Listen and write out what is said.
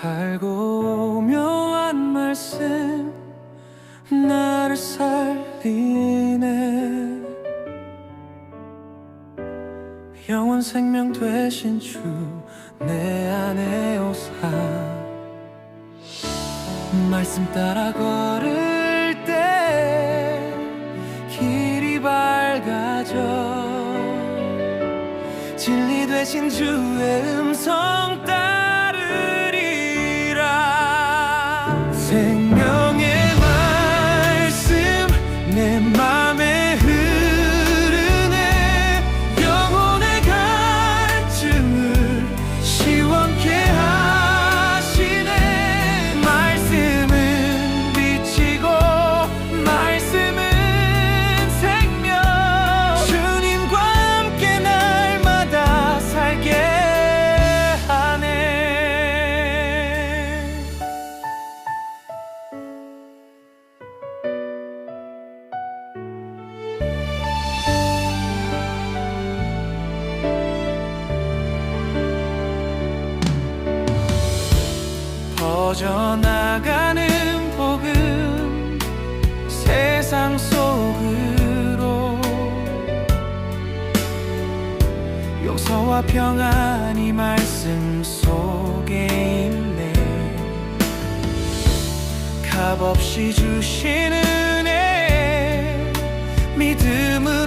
달고 묘한 말씀 나를 살리네. 영원 생명 되신 주 내 안에 오사. 말씀 따라 걸을 때 길이 밝아져. 진리 되신 주의 음성 따 생명의 말씀 내맘 퍼져나가는 복음 세상 속으로. 용서와 평안이 말씀 속에 있네. 값없이 주신 은혜 믿음으